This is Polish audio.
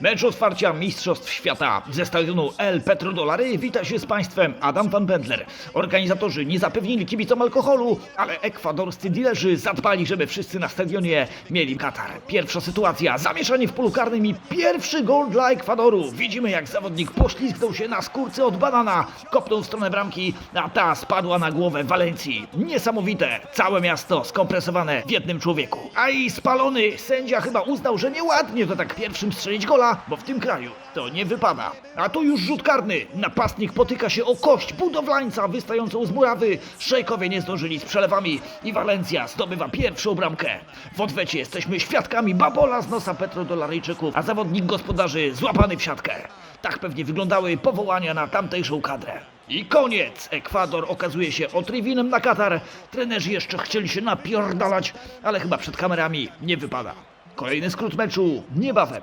Mecz otwarcia Mistrzostw Świata ze stadionu El Petrodolary wita się z Państwem Adam van Bendler. Organizatorzy nie zapewnili kibicom alkoholu, ale ekwadorscy dilerzy zadbali, żeby wszyscy na stadionie mieli katar. Pierwsza sytuacja, zamieszanie w polu karnym i pierwszy gol dla Ekwadoru. Widzimy jak zawodnik poślizgnął się na skórce od banana, kopnął w stronę bramki, a ta spadła na głowę Walencji. Niesamowite, całe miasto skompresowane w jednym człowieku. A i spalony sędzia chyba uznał, że nieładnie to tak pierwszym strzelić gola, bo w tym kraju to nie wypada. A tu już rzut karny. Napastnik potyka się o kość budowlańca wystającą z murawy. Szejkowie nie zdążyli z przelewami i Walencja zdobywa pierwszą bramkę. W odwecie jesteśmy świadkami babola z nosa petrodolaryjczyków, a zawodnik gospodarzy złapany w siatkę. Tak pewnie wyglądały powołania na tamtejszą kadrę. I koniec! Ekwador okazuje się otriwinem na Katar. Trenerzy jeszcze chcieli się napierdalać, ale chyba przed kamerami nie wypada. Kolejny skrót meczu niebawem.